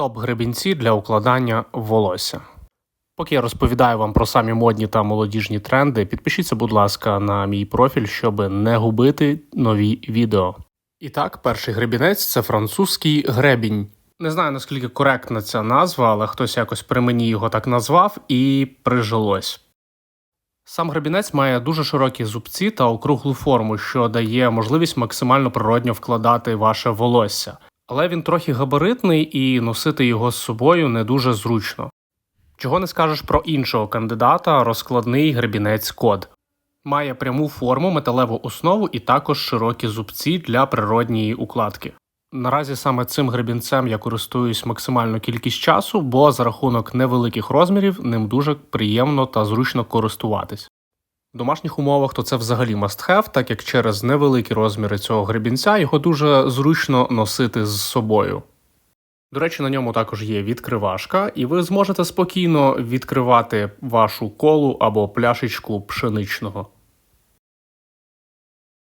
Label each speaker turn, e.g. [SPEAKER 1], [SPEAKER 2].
[SPEAKER 1] Топ гребінці для укладання волосся. Поки я розповідаю вам про самі модні та молодіжні тренди, підпишіться, будь ласка, на мій профіль, щоб не губити нові відео. І так, перший гребінець це французький гребінь. Не знаю наскільки коректна ця назва, але хтось якось при мені його так назвав і прижилось. Сам гребінець має дуже широкі зубці та округлу форму, що дає можливість максимально природньо вкладати ваше волосся. Але він трохи габаритний і носити його з собою не дуже зручно. Чого не скажеш про іншого кандидата розкладний гребінець код. Має пряму форму, металеву основу і також широкі зубці для природньої укладки. Наразі саме цим гребінцем я користуюсь максимальну кількість часу, бо за рахунок невеликих розмірів ним дуже приємно та зручно користуватись. В домашніх умовах то це взагалі must have, так як через невеликі розміри цього гребінця його дуже зручно носити з собою. До речі, на ньому також є відкривашка, і ви зможете спокійно відкривати вашу колу або пляшечку пшеничного.